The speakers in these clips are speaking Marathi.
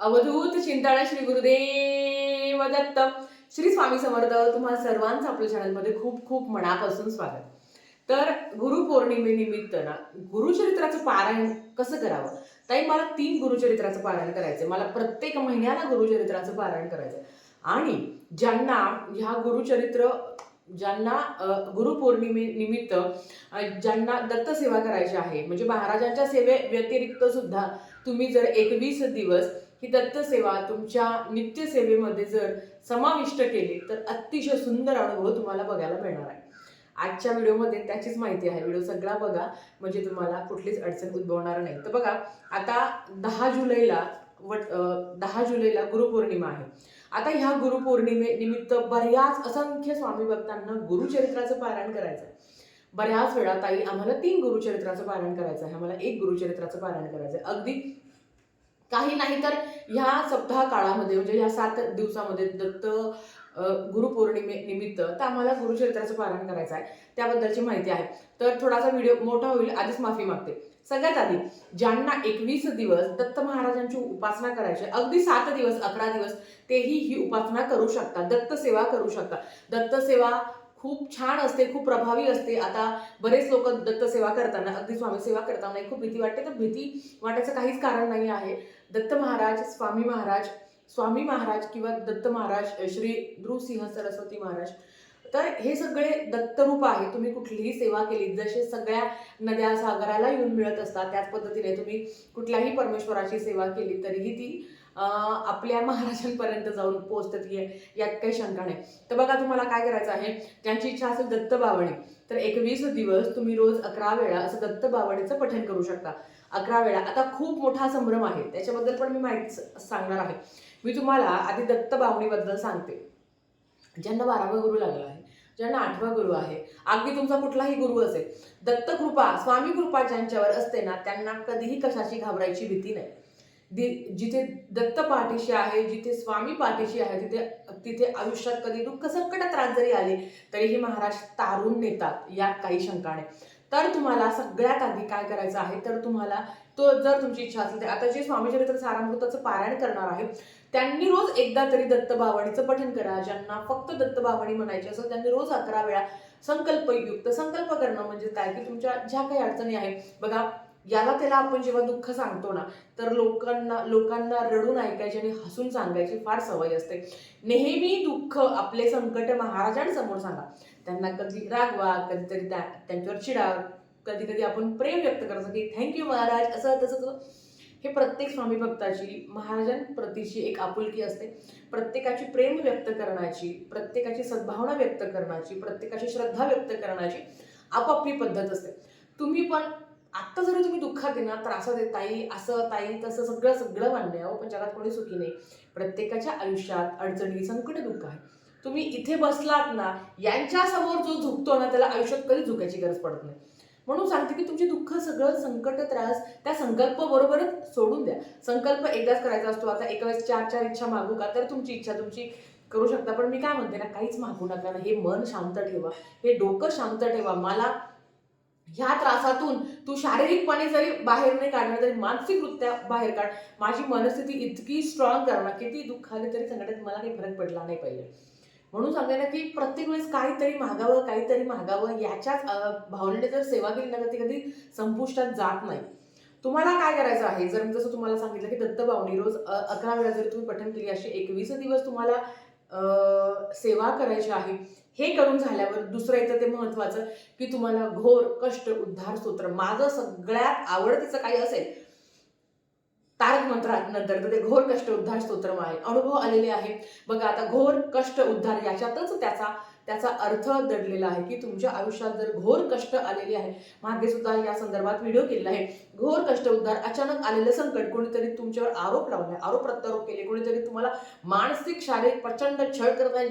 अवधूत चिंताळा श्री गुरुदेव दत्त. श्री स्वामी समर्थ तुम्हा सर्वांचं आपल्या चॅनलमध्ये खूप खूप मनापासून स्वागत. तर गुरुपौर्णिमेनिमित्त ना गुरुचरित्राचं पारायण कसं करावं? ताई मला तीन गुरुचरित्राचं पारायण करायचं मला प्रत्येक महिन्याला गुरुचरित्राचं पारायण करायचं आणि ज्यांना ह्या गुरुचरित्र ज्यांना अ, गुरुपौर्णिमे निमित्त ज्यांना दत्तसेवा करायची आहे म्हणजे महाराजांच्या सेवे व्यतिरिक्त सुद्धा तुम्ही जर एकवीस दिवस ही दत्तसेवा तुमच्या नित्यसेवेमध्ये जर समाविष्ट केली तर अतिशय सुंदर अनुभव तुम्हाला बघायला मिळणार आहे. आजच्या व्हिडिओमध्ये त्याचीच माहिती आहे. व्हिडिओ सगळा बघा म्हणजे तुम्हाला कुठलीच अडचण उद्भवणार नाही. तर बघा आता दहा जुलैला वट दहा जुलैला गुरुपौर्णिमा आहे. आता ह्या गुरुपौर्णिमे निमित्त बऱ्याच असंख्य स्वामी भक्तांना गुरुचरित्राचं पारायण करायचं आहे. बऱ्याच वेळा ताई आम्हाला तीन गुरुचरित्राचं पारायण करायचं आहे. आम्हाला एक गुरुचरित्राचं पारायण करायचं आहे. अगदी काही नाही तर ह्या सप्ताह काळामध्ये म्हणजे ह्या सात दिवसामध्ये दत्त गुरुपौर्णिमे निमित्त तर आम्हाला गुरुचरित्राचं पारायण करायचं आहे. त्याबद्दलची माहिती आहे. तर थोडासा व्हिडिओ मोठा होईल आधीच माफी मागते. सगळ्यात आधी ज्यांना एकवीस दिवस दत्त महाराजांची उपासना करायची आहे, अगदी सात दिवस अकरा दिवस तेही ही उपासना करू शकतात. दत्त सेवा करू शकतात. दत्त सेवा खूप छान असते खूप प्रभावी असते. आता बरेच लोक दत्त सेवा करताना अगदी स्वामी सेवा करताना खूप भीती वाटते. तर भीती वाटायचं काहीच कारण नाही आहे. दत्त महाराज स्वामी महाराज स्वामी महाराज किंवा दत्त महाराज श्री ध्रुवसिंह सरस्वती महाराज. तर हे सगळे दत्तरूप आहे. तुम्ही कुठलीही सेवा केली जसे सगळ्या नद्या सागराला येऊन मिळत असतात त्याच पद्धतीने तुम्ही कुठल्याही परमेश्वराची सेवा केली तरीही ती आपल्या महाराजांपर्यंत जाऊन पोहोचते यात काही शंका नाही. तर बघा तुम्हाला काय करायचं आहे? ज्यांची इच्छा असेल दत्त बावणी तर एकवीस दिवस तुम्ही रोज अकरा वेळा असं दत्त बावणीचं पठण करू शकता. अकरा वेळा. आता खूप मोठा संभ्रम आहे. त्याच्याबद्दल पण मी माहिती सांगणार आहे. मी तुम्हाला आधी दत्त बावणीबद्दल सांगते. ज्यांना बारावा गुरु लागला आहे ज्यांना आठवा गुरु आहे अगदी तुमचा कुठलाही गुरु असेल दत्त कृपा स्वामी कृपा ज्यांच्यावर असते ना त्यांना कधीही कशाची घाबरायची भीती नाही. दि- जिथे दत्त पाठीशी आहे जिथे स्वामी पाठीशी आहे तिथे तिथे आयुष्यात कधी दुःख संकट त्रास जरी आले तरीही महाराज तारून नेतात यात काही शंका नाही. तर तुम्हाला सगळ्यात आधी काय करायचं आहे? तर तुम्हाला तो जर तुमची इच्छा असेल तर आता जे स्वामीचरित्र सारामृताचं पारायण करणार आहे त्यांनी रोज एकदा तरी दत्त पठन करा ज्यांना फक्त दत्तबावणी म्हणायची असेल त्यांनी रोज अकरा वेळा संकल्पयुक्त संकल्प करणं म्हणजे काय? की तुमच्या ज्या काही अडचणी आहे बघा याला त्याला आपण जेव्हा दुःख सांगतो ना तर लोकांना लोकांना रडून ऐकायची आणि हसून सांगायची फार सवय असते. नेहमी दुःख आपले संकट महाराजांसमोर सांगा. त्यांना कधी रागवा कधीतरी त्या त्यांच्यावर चिडा. कधी कधी आपण प्रेम व्यक्त करतो की थँक्यू महाराज. असं तसं हे प्रत्येक स्वामी भक्ताची महाराजांप्रतीची एक आपुलकी असते. प्रत्येकाची प्रेम व्यक्त करण्याची प्रत्येकाची सद्भावना व्यक्त करण्याची प्रत्येकाची श्रद्धा व्यक्त करण्याची आपापली पद्धत असते. तुम्ही पण आत्ता जरी तुम्ही दुःखात आहे ना त्रासात आहे ताई असं ताई तसं सगळं सगळं मान्य आहे. अहो, पण जगात कोणी सुखी नाही. प्रत्येकाच्या आयुष्यात अडचणी संकट दुःख आहे. तुम्ही इथे बसलात ना यांच्या समोर जो झुकतो ना त्याला आयुष्यात कधी झुकायची गरज पडत नाही. म्हणून सांगते की तुमची दुःख सगळं संकट त्रास त्या संकल्प बरोबरच सोडून द्या. संकल्प एकदाच करायचा असतो. आता एका वेळेस चार चार इच्छा मागू का तर तुमची इच्छा तुमची करू शकता. पण मी काय म्हणते ना काहीच मागू नका ना. हे मन शांत ठेवा. हे डोकं शांत ठेवा. मला ह्या त्रासातून तू शारीरिकपणे जरी बाहेर नाही काढणार तरी मानसिकरित्या बाहेर काढ. माझी मनस्थिती इतकी स्ट्रॉंग करणार किती दुःख आले तरी संकटात मला काही फरक पडला नाही पाहिजे. म्हणून सांगते ना की प्रत्येक वेळेस काहीतरी मागावं काहीतरी मागावं याच्याच भावनेने जर सेवा केली ना तर ती कधी संपुष्टात जात नाही. तुम्हाला काय करायचं आहे? जर जसं तुम्हाला सांगितलं की दत्तभावनी रोज अकरा वेळा जरी तुम्ही पठण केली अशी एकवीस दिवस तुम्हाला सेवा करायची आहे हे करून झाल्यावर दुसरं येतं ते महत्वाचं की तुम्हाला घोर कष्ट उद्धार स्तोत्र माझं सगळ्यात आवडतीचं काही असेल तारक मंत्रात नंतर ते घोर कष्ट उद्धार स्तोत्रम आहे. अनुभव आलेले आहे. बघा आता घोर कष्ट उद्धार याच्यातच त्याचा त्याचा अर्थ दडलेला आहे की तुमच्या आयुष्यात जर घोर कष्ट आलेले आहे मागे सुद्धा या संदर्भात व्हिडिओ केलेला आहे. घोर कष्ट उद्धार अचानक आलेलं संकट कोणीतरी तुमच्यावर आरोप लावलाय आरोप प्रत्यारोप केले कोणीतरी तुम्हाला मानसिक शारीरिक प्रचंड छळ करत आहे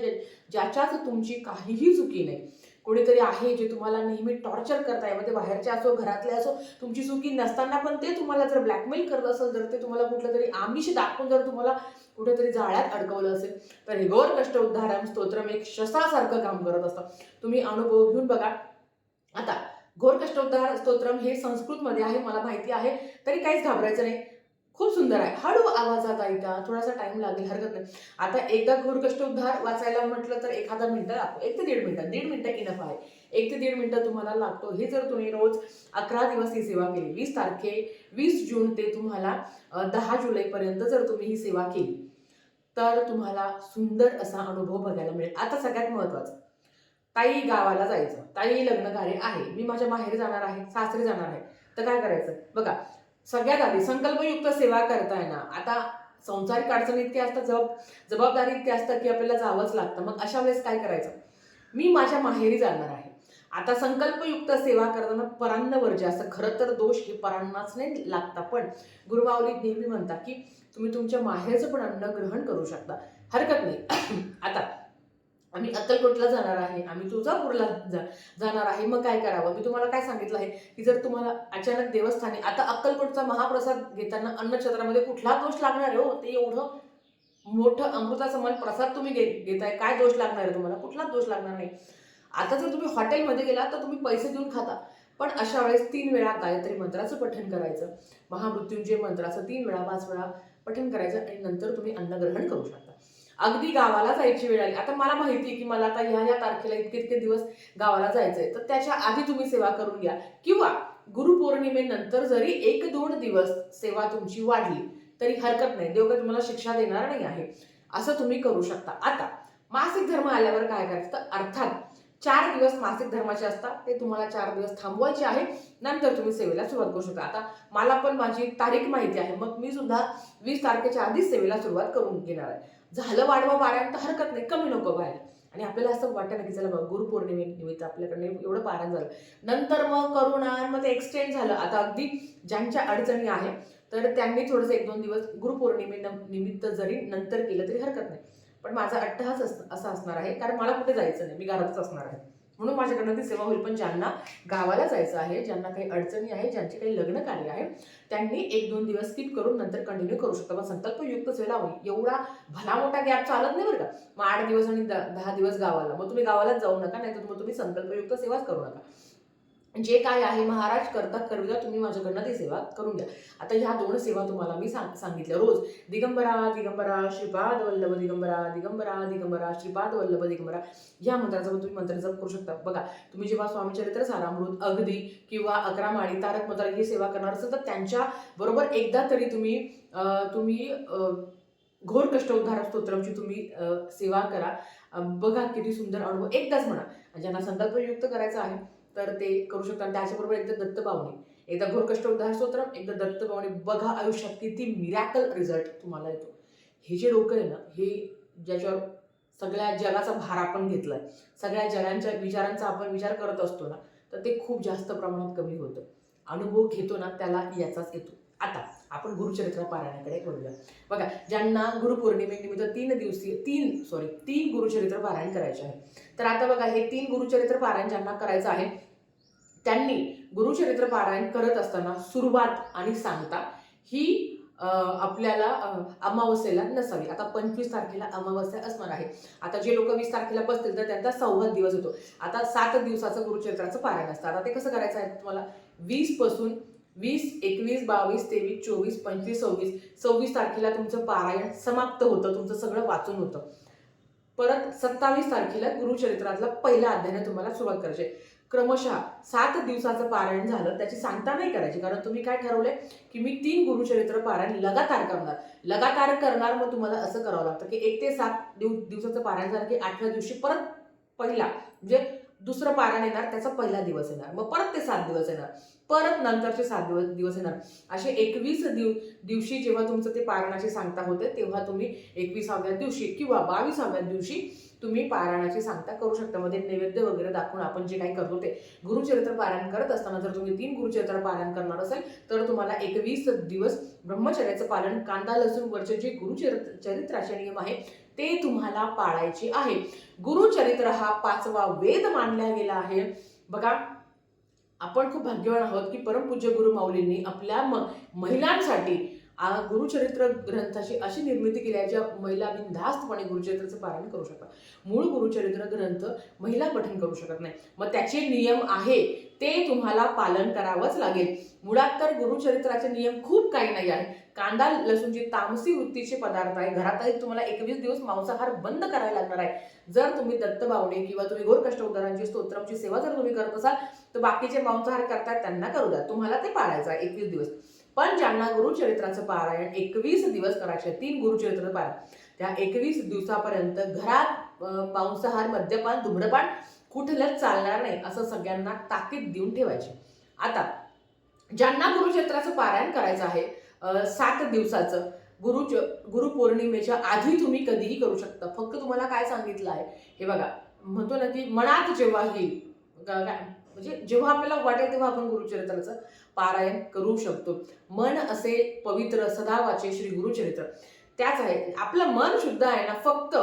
ज्याच्यात तुमची काहीही चुकी नाही. कोणीतरी आहे जे तुम्हाला नेहमी टॉर्चर करताय मग ते बाहेरचे असो घरातले असो तुमची चुकी नसताना पण ते तुम्हाला जर ब्लॅकमेल करत असेल जर ते तुम्हाला कुठलं तरी आमिष दाखवून जर तुम्हाला कुठेतरी जाळ्यात अडकवलं असेल तर हे गौर कष्ट उद्धारम स्तोत्रम एक शसासारखं काम करत असतं. तुम्ही अनुभव घेऊन बघा. आता घोर कष्टोद्धार स्तोत्रम हे संस्कृतमध्ये आहे मला माहिती आहे. तरी काहीच घाबरायचं नाही. खूप सुंदर आहे. हळू आवाजात ऐका थोडासा टाइम लागेल हरकत नाही. आता एकदा घोरकष्ट उद्धार वाचायला म्हटलं तर एखादा मिनिटं लागतो. एक ते दीड मिनिटं. दीड मिनिटं इनफ आहे. एक ते दीड मिनिटं तुम्हाला लागतो. हे जर तुम्ही रोज अकरा दिवस ही सेवा केली वीस तारखे वीस जून ते तुम्हाला दहा जुलैपर्यंत जर तुम्ही ही सेवा केली तर तुम्हाला सुंदर असा अनुभव बघायला मिळेल. आता सगळ्यात महत्त्वाचं ताई गावाला जायचं. ताई लग्न कार्य आहे. मी माझ्या माहेरी जाणार आहे सासरी जाणार आहे. तर काय करायचं? बघा सगळ्यात आधी संकल्पयुक्त सेवा करताय ना आता संसारिक अडचणी इतकी असतात जबाब जबाबदारी इतकी असतात की आपल्याला जावंच लागतं. मग अशा वेळेस काय करायचं? मी माझ्या माहेरी जाणार आहे. आता संकल्पयुक्त सेवा करताना परांनावर जे असं खरं तर दोष हे परांनाच नाही लागता. पण गुरुमावली नेहमी म्हणतात की तुम्ही तुमच्या माहेरचं पण अन्न ग्रहण करू शकता. हरकत नाही. आता आम्ही अक्कलकोटला जाणार आहे आम्ही तुळजापूरला जा जाणार आहे. मग काय करावं? मी तुम्हाला काय सांगितलं आहे की जर तुम्हाला अचानक देवस्थानी आता अक्कलकोटचा महाप्रसाद घेताना अन्नक्षेत्रामध्ये कुठला दोष लागणार आहे हो? ते एवढं मोठं अमृताचं मन प्रसाद तुम्ही घे घेताय. काय दोष लागणार आहे तुम्हाला? कुठलाच दोष लागणार नाही. आता जर तुम्ही हॉटेलमध्ये गेला तर तुम्ही पैसे देऊन खाता. पण अशा वेळेस तीन वेळा गायत्री मंत्राचं पठण करायचं. महामृत्युंजय मंत्राचं तीन वेळा पाच वेळा पठण करायचं आणि नंतर तुम्ही अन्न ग्रहण करू शकता. अगदी गावाला जायची वेळ आली. आता मला माहिती आहे की मला आता ह्या ह्या तारखेला इतके इतके दिवस गावाला जायचंय. तर त्याच्या आधी तुम्ही सेवा करून घ्या. किंवा गुरुपौर्णिमेनंतर जरी एक दोन दिवस सेवा तुमची वाढली तरी हरकत नाही. देव काही तुम्हाला शिक्षा देणार नाही आहे. असं तुम्ही करू शकता. आता मासिक धर्म आल्यावर काय करायचं? तर अर्थात चार दिवस मासिक धर्माचे असतात. ते तुम्हाला चार दिवस थांबवायचे आहे. नंतर तुम्ही सेवेला सुरुवात करू शकता. आता मला पण माझी तारीख माहिती आहे. मग मी सुद्धा वीस तारखेच्या आधीच सेवेला सुरुवात करून घेणार आहे. झालं वाढवा पारायण तर हरकत नाही कमी नको व्हायला. आणि आपल्याला असं वाटतं ना की चला बघ गुरुपौर्णिमे निमित्त आपल्याकडे एवढं पारायण झालं. नंतर मग करोना मग ते एक्सटेंड झालं. आता अगदी ज्यांच्या अडचणी आहे तर त्यांनी थोडंसं एक दोन दिवस गुरुपौर्णिमे निमित्त जरी नंतर केलं तरी हरकत नाही. पण माझा अट्टहास अस असणार आहे कारण मला कुठे जायचं नाही मी घरातच असणार आहे. म्हणून माझ्याकडनं ती सेवा होईल. पण ज्यांना गावाला जायचं आहे ज्यांना काही अडचणी आहे ज्यांचे काही लग्न कार्य आहे त्यांनी एक दोन दिवस स्किप करून नंतर कंटिन्यू करू शकता. मग संकल्पयुक्त सेवा होईल. एवढा भला मोठा गॅप चालत नाही बरं का. मग आठ दिवस आणि द- दहा दिवस गावाला. मग तुम्ही गावालाच जाऊ नका नाही तर मग तुम्ही संकल्पयुक्त सेवाच करू नका. जे काय आहे महाराज करता करविता तुम्ही माझ्याकडनं ती सेवा करून द्या. आता ह्या दोन सेवा तुम्हाला मी सांग सांगितल्या रोज. दिगंबरा दिगंबरा श्रीपाद वल्लभ दिगंबरा दिगंबरा दिगंबरा श्रीपाद वल्लभ दिगंबरा. या मंत्राचा पण तुम्ही मंत्र जप करू शकता. बघा तुम्ही जेव्हा स्वामीचरित्र सारामृत अगदी किंवा अकरा माळी तारक मंत्र ही सेवा करणार असेल तर त्यांच्या बरोबर एकदा तरी तुम्ही तुम्ही घोर कष्ट उद्धार स्तोत्रमची तुम्ही सेवा करा. बघा किती सुंदर अनुभव. एकदाच म्हणा. ज्यांना संकल्पयुक्त करायचं आहे तर ते करू शकता आणि त्याच्याबरोबर एकदा दत्त पावणे एकदा घोरकष्ट उद्धार स्तोत्रम एकदा दत्त पावणे बघा आयुष्यात किती मिरॅकल रिझल्ट तुम्हाला येतो. हे जे डोकं आहे ना हे ज्याच्यावर सगळ्या जगाचा भार आपण घेतला आहे सगळ्या जगांच्या विचारांचा आपण विचार करत असतो ना तर ते खूप जास्त प्रमाणात कमी होतं. अनुभव घेतो ना त्याला याचाच येतो. आता आपण गुरुचरित्र पारायणाकडे वळूया. बघा ज्यांना गुरुपौर्णिमेनिमित्त तीन दिवसीय तीन सॉरी तीन गुरुचरित्र पारायण करायचे आहे. तर आता बघा हे तीन गुरुचरित्र पारायण ज्यांना करायचं आहे त्यांनी गुरुचरित्र पारायण करत असताना सुरुवात आणि सांगता ही आपल्याला अमावस्येला नसावी. आता पंचवीस तारखेला अमावस्या असणार आहे. आता जे लोक वीस तारखेला बसतील तर त्यांचा सव्वा दिवस होतो. आता सात दिवसाचं गुरुचरित्राचं पारायण असतं. आता ते कसं करायचं आहे तुम्हाला? वीसपासून वीस एकवीस बावीस तेवीस चोवीस पंचवीस सव्वीस सव्वीस तारखेला तुमचं पारायण समाप्त होतं तुमचं सगळं वाचून होतं. परत सत्तावीस तारखेला गुरुचरित्रातला पहिला अध्यायाने तुम्हाला सुरुवात करायची. क्रमशः सात दिवसाचं पारायण झालं त्याची सांगता नाही करायची कारण तुम्ही काय ठरवलंय? की मी तीन गुरुचरित्र पारायण लगातार करणार. लगातार करणार मग तुम्हाला असं करावं लागतं की एक ते सात दिव दिवसाचं पारायण झालं की आठव्या दिवशी परत पहिला म्हणजे दुसरं पारायण येणार त्याचा पहिला दिवस येणार. मग परत ते सात दिवस येणार. परत नंतरचे सात दिवस दिवस येणार. असे एकवीस दिव दिवशी जेव्हा तुमचं ते पारायणाची सांगता होते तेव्हा तुम्ही एकविसाव्या दिवशी किंवा बावीसाव्या दिवशी तुम्ही पारायणाची सांगता करू शकता. मध्ये नैवेद्य वगैरे दाखवून आपण जे काही करतो ते गुरुचरित्र पारायण करत असताना जर तुम्ही तीन गुरुचरित्र पारायण करणार असेल तर तुम्हाला एकवीस दिवस ब्रह्मचर्याचं पालन कांदा लसूण वरचे जे गुरुचरित्र चरित्राचे नियम आहे ते तुम्हाला पाळायचे आहे. गुरुचरित्र हा पाचवा वेद मानला गेला आहे. बघा आपण खूप भाग्यवान आहोत की परमपूज्य गुरु माऊलींनी आपल्या म महिलांसाठी गुरुचरित्र ग्रंथाची अशी निर्मिती केली आहे ज्या महिला बिनधास्तपणे गुरुचरित्राचं पारायण करू शकतात. मूळ गुरुचरित्र ग्रंथ महिला पठण करू शकत नाही. मग त्याचे नियम आहे ते तुम्हाला पालन करावंच लागेल. मुळात तर गुरुचरित्राचे नियम खूप काही नाही आहे कांदा लसूण जे तामसी वृत्तीचे पदार्थ आहे घरातही तुम्हाला एकवीस दिवस मांसाहार बंद करायला लागणार आहे. जर तुम्ही दत्तबावणे किंवा तुम्ही गोरकष्ट उदारांची स्तोत्रमची सेवा जर तुम्ही करत असाल तर बाकीचे मांसाहार करतात त्यांना करू द्या. तुम्हाला ते पाळायचं आहे एकवीस दिवस. पण ज्यांना गुरुचरित्राचं पारायण एकवीस दिवस करायचे तीन गुरुचरित्र पारायण त्या एकवीस दिवसापर्यंत घरात अं, मांसाहार मद्यपान धूम्रपान कुठलंच चालणार नाही असं सगळ्यांना ताकीद देऊन ठेवायची. आता ज्यांना गुरुचरित्राचं पारायण करायचं आहे सात दिवसाचं गुरु गुरुपौर्णिमेच्या आधी तुम्ही कधीही करू शकता. फक्त तुम्हाला काय सांगितलं आहे हे बघा म्हणतो ना की मनात जेव्हा येईल म्हणजे जेव्हा आपल्याला वाटेल तेव्हा आपण गुरुचरित्राचं पारायण करू शकतो. मन असे पवित्र सदा वाचे श्री गुरुचरित्र. त्याच आहे आपलं मन शुद्ध आहे ना फक्त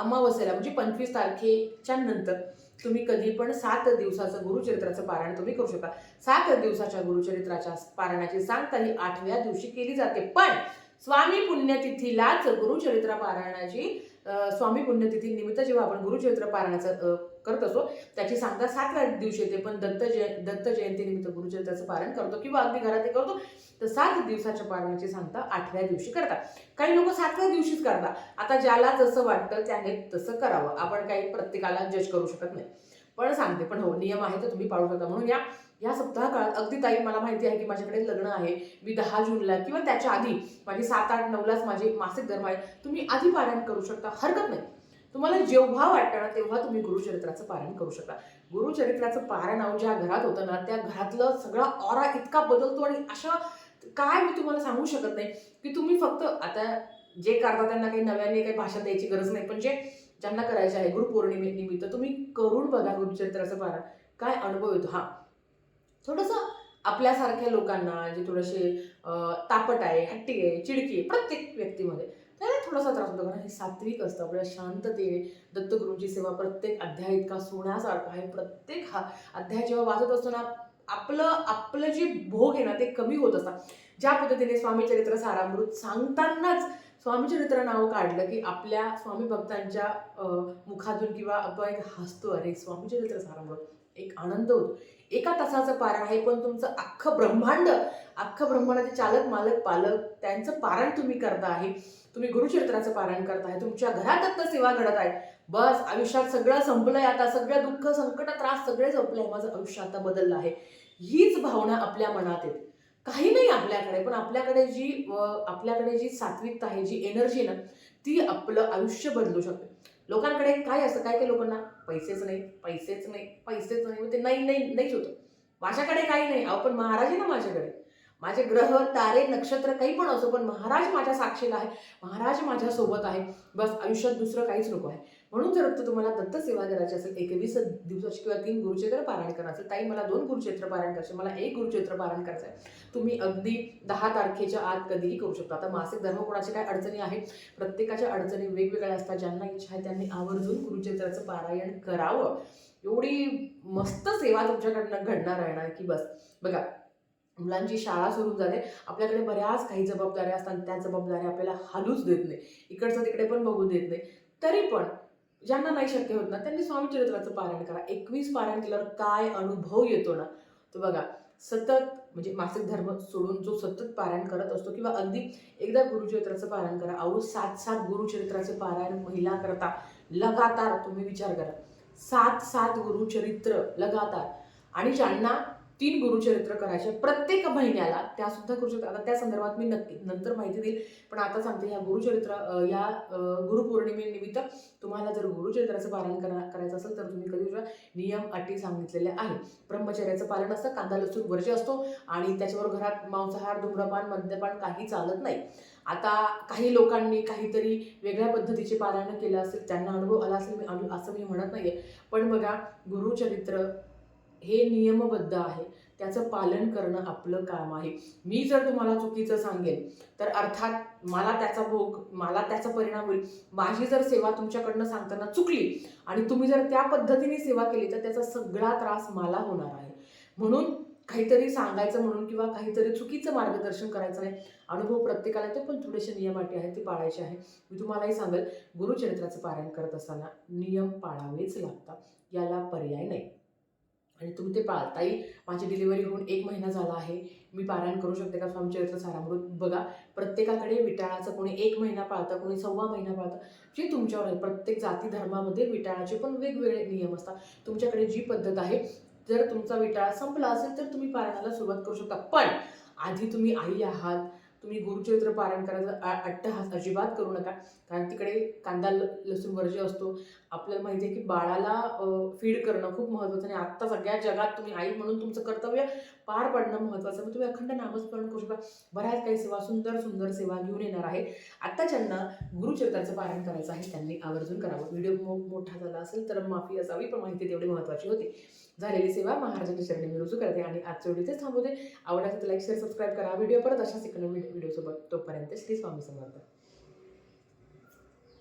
अमावस्येला म्हणजे पंचवीस तारखेच्या नंतर तुम्ही कधी पण सात दिवसाचं गुरुचरित्राचं पारायण तुम्ही करू शकता. सात दिवसाच्या गुरुचरित्राच्या पारायणाची सांगता ही आठव्या दिवशी केली जाते. पण स्वामी पुण्यतिथीलाच गुरुचरित्र पारायणाची स्वामी पुण्यतिथी निमित्त जेव्हा आपण गुरुचरित्र पारायणाचं करत असतो त्याची सांगता सातव्या दिवशी येते पण दत्त जय दत्त जयंती निमित्त गुरुचरित्राचं पारायण करतो किंवा अगदी घरात हे करतो तर सात दिवसाच्या पारणाची सांगता आठव्या दिवशी करतात काही लोक सातव्या दिवशीच करतात. आता ज्याला जसं वाटतं त्याने तसं करावं. आपण काही प्रत्येकाला जज करू शकत नाही. पण सांगते पण हो नियम आहे तर तुम्ही पाळू शकता. म्हणून या या सप्ताह काळात अगदी ताई मला माहिती आहे की माझ्याकडे लग्न आहे. मी दहा जूनला किंवा त्याच्या आधी माझी सात आठ नऊलाच माझे मासिक धर्म आहे. तुम्ही आधी पारायण करू शकता हरकत नाही. तुम्हाला जेव्हा वाटतं ना तेव्हा तुम्ही गुरुचरित्राचं पारायण करू शकता. गुरुचरित्राचं पारायण ज्या घरात होतं ना त्या घरातलं सगळा ऑरा इतका बदलतो आणि अशा काय मी तुम्हाला सांगू शकत नाही की तुम्ही फक्त आता जे करता त्यांना काही नव्याने काही भाषा द्यायची गरज नाही पण जे ज्यांना करायचे आहे गुरुपौर्णिमेनिमित्त तुम्ही बघा गुरुचरित्राचा पारा. काय अनुभव येतो? हा. थोडंसं आपल्यासारख्या लोकांना जे थोडेसे तापट आहे हट्टी आहे चिडकी आहे प्रत्येक व्यक्तीमध्ये त्याला थोडासा त्रास होतो. कारण हे सात्विक असतं. आपल्या शांततेने दत्तगुरूंची सेवा प्रत्येक अध्याय इतका सोन्यासारखा आहे. प्रत्येक हा अध्याय जेव्हा वाचत असतो ना आपलं आपलं जे भोग आहे ना ते कमी होत असतात. ज्या पद्धतीने स्वामी चरित्र सारामृत सांगतानाच स्वामीचरित्र नाव काढलं की आपल्या स्वामी भक्तांच्या मुखातून किंवा आपण एक हसतो अरे स्वामीचरित्र चरित्र एक आनंद होतो. एका तासाचं पारायण आहे पण तुमचं अख्खं ब्रह्मांड अख्खं ब्रह्मांडाचे चालक मालक पालक त्यांचं पारायण तुम्ही करता आहे. तुम्ही गुरुचरित्राचं पारायण करत आहे तुमच्या घरात दत्त सेवा घडत आहे. बस आयुष्यात सगळं संपलंय आता सगळं दुःख संकट त्रास सगळे संपले माझं आयुष्य आता बदललं आहे. हीच भावना आपल्या मनात येते. काही नाही आपल्याकडे पण आपल्याकडे जी आपल्याकडे जी सात्विकता आहे जी एनर्जी ना ती आपलं आयुष्य बदलू शकते. लोकांकडे काय असतं काय काय लोकांना? पैसेच नाही पैसेच नाही पैसेच नाही ते नाही नाही नाहीच होतं. माझ्याकडे काही नाही अहो पण महाराज आहे ना माझ्याकडे. माझे ग्रह तारे नक्षत्र काही पण असो पण महाराज माझ्या साक्षीला आहे. महाराज माझ्यासोबत आहे. बस आयुष्यात दुसरं काहीच नको आहे. म्हणून जर तुम्हाला दत्त सेवा करायची असेल एकवीस दिवसाची किंवा तीन गुरुक्षेत्र पारायण करायचं असेल ताई मला दोन गुरुक्षेत्र पारायण करायचे मला एक गुरुक्षेत्र पारायण करायचं आहे. तुम्ही अगदी दहा तारखेच्या आत कधीही करू शकता. आता मासिक धर्म कोणाच्या काय अडचणी आहेत? प्रत्येकाच्या अडचणी वेगवेगळ्या असतात. ज्यांना इच्छा आहे त्यांनी आवर्जून गुरुक्षेत्राचं पारायण करावं. एवढी मस्त सेवा तुमच्याकडनं घडणार आहे ना की बस. बघा मुलांची शाळा सुरू झाली. आपल्याकडे बऱ्याच काही जबाबदाऱ्या असतात त्या जबाबदाऱ्या आपल्याला हालूच देत नाही. इकडचं तिकडे पण बघू देत नाही. तरी पण ज्यांना नाही शक्य होत ना त्यांनी स्वामी चरित्राचं पारायण करा. एकवीस पारायण केल्यावर काय अनुभव येतो ना? तो बघा सतत म्हणजे मासिक धर्म सोडून जो सतत पारायण करत असतो किंवा अगदी एकदा गुरुचरित्राचं पारायण करा अहो सात सात गुरुचरित्राचे पारायण महिला करता लगातार तुम्ही विचार करा. सात सात गुरुचरित्र लगातार. आणि ज्यांना तीन गुरुचरित्र करायचे. प्रत्येक महिन्याला त्या सुद्धा करू शकतात. आता त्या संदर्भात मी नक्की नंतर माहिती देईल. पण आता सांगते ह्या गुरुचरित्र या गुरुपौर्णिमेनिमित्त तुम्हाला जर गुरुचरित्राचं पालन करा करायचं असेल तर तुम्ही कधी नियम अटी सांगितलेले आहे ब्रह्मचर्याचं पालन असतं कांदा लसूण वर्ज्य असतो आणि त्याच्यावर घरात मांसाहार धूम्रपान मद्यपान काही चालत नाही. आता काही लोकांनी काहीतरी वेगळ्या पद्धतीचे पारायण केलं असेल त्यांना अनुभव आला असेल मी अनु- असं मी म्हणत नाहीये. पण बघा गुरुचरित्र हे नियमबद्ध आहे. त्याचं पालन करणं आपलं काम आहे. मी जर तुम्हाला चुकीचं सांगेन तर अर्थात मला त्याचा भोग मला त्याचा परिणाम होईल. माझी जर सेवा तुमच्याकडनं सांगताना चुकली आणि तुम्ही जर त्या पद्धतीने सेवा केली तर त्याचा सगळा त्रास मला होणार आहे. म्हणून काहीतरी सांगायचं म्हणून किंवा काहीतरी चुकीचं मार्गदर्शन करायचं नाही. अनुभव प्रत्येकाला येतो पण थोडेसे नियम अटी आहेत ते पाळायचे आहे मी तुम्हालाही सांगेल गुरुचरित्राचं पारायण करत असताना नियम पाळावेच लागतात. याला पर्याय नाही. आणि तुम्ही ते पाळा ताई माझी डिलिव्हरी होऊन एक महिना झाला आहे. मी पारायण करू शकते का? स्वामी सारामृत बघा. प्रत्येकाकडे विटाळाचं कोणी एक महिना पाळतं कोणी सव्वा महिना पाळतं. जे तुमच्यावर आहे प्रत्येक जाती धर्मामध्ये विटाळाचे पण वेगवेगळे नियम असतात. तुमच्याकडे जी पद्धत आहे जर तुमचा विटाळा संपला असेल तर तुम्ही पारायणाला सुरुवात करू शकता. पण आधी तुम्ही आई आहात तुम्ही गुरुचरित्र पारायण करायचं अट्टहास अजिबात करू नका. कारण तिकडे कांदा ल- लसूण वर्ज्य असतो. आपल्याला माहिती आहे की बाळाला फीड करणं खूप महत्त्वाचं आणि आत्ता सगळ्या जगात तुम्ही आई म्हणून तुमचं कर्तव्य पार पाडणं महत्त्वाचं मग तुम्ही अखंड नामस्मरण करू शकता. बऱ्याच काही सेवा सुंदर सुंदर सेवा घेऊन येणार आहे. आत्ता ज्यांना गुरुचरित्राचं पारायण करायचं आहे. त्यांनी आवर्जून करावं. व्हिडिओ मोठा झाला असेल तर माफी असावी पण माहिती तेवढी महत्त्वाची होती. झालेली सेवा महाराजांच्या चरणी मी रुजू करते आणि आजच्या व्हिडिओचे थांबवते. आवडल्यास लाईक शेअर सबस्क्राईब करा. व्हिडिओ परत अशा एका व्हिडिओसोबत तोपर्यंत श्री स्वामी समर्थ.